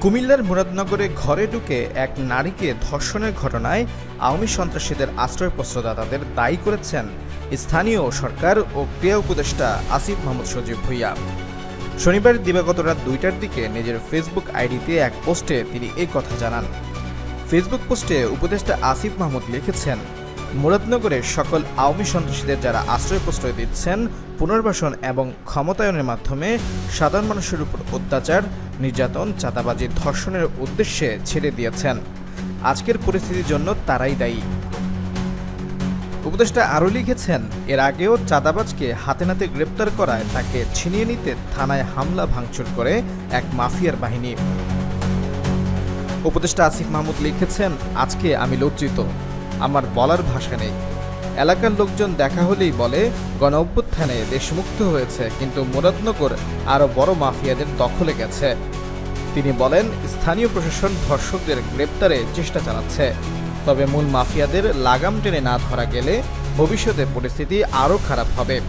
কুমিল্লার মুরাদনগরে ঘরে ঢুকে এক নারীকে ধর্ষণের ঘটনায় আওয়ামী সন্ত্রাসীদের আশ্রয় প্রশ্রয়দাতাদের দায়ী করেছেন স্থানীয় সরকার ও ক্রিয়া উপদেষ্টা আসিফ মাহমুদ সজীব ভুইয়া। শনিবার দিবাগত রাত দুইটার দিকে নিজের ফেসবুক আইডিতে এক পোস্টে তিনি এই কথা জানান। ফেসবুক পোস্টে উপদেষ্টা আসিফ মাহমুদ লিখেছেন মুরাদনগরের সকল আওয়ামী সন্ত্রাসীদের যারা আশ্রয় প্রশ্রয় দিচ্ছেন, পুনর্বাসন এবং ক্ষমতায়নের মাধ্যমে সাধারণ মানুষের উপর অত্যাচার, নির্যাতন, চাঁদাবাজি ধর্ষণের উদ্দেশ্যে ছেড়ে দিয়েছেন। আজকের পরিস্থিতির জন্য তারাই দায়ী। উপদেষ্টা আরও লিখেছেন, এর আগেও চাঁদাবাজকে হাতে নাতে গ্রেপ্তার করায় তাকে ছিনিয়ে নিতে থানায় হামলা ভাঙচুর করে এক মাফিয়ার বাহিনী। উপদেষ্টা আসিফ মাহমুদ লিখেছেন, আজকে আমি লজ্জিত। আমার বলার ভাষা নেই। এলাকার লোকজন দেখা হলেই বলে গণ অভ্যুত্থানে দেশমুক্ত হয়েছে, কিন্তু মুরাদনগর আরও বড় মাফিয়াদের দখলে গেছে। তিনি বলেন, স্থানীয় প্রশাসন ধর্ষকদের গ্রেপ্তারে চেষ্টা চালাচ্ছে। তবে মূল মাফিয়াদের লাগাম টেনে না ধরা গেলে ভবিষ্যতে পরিস্থিতি আরও খারাপ হবে।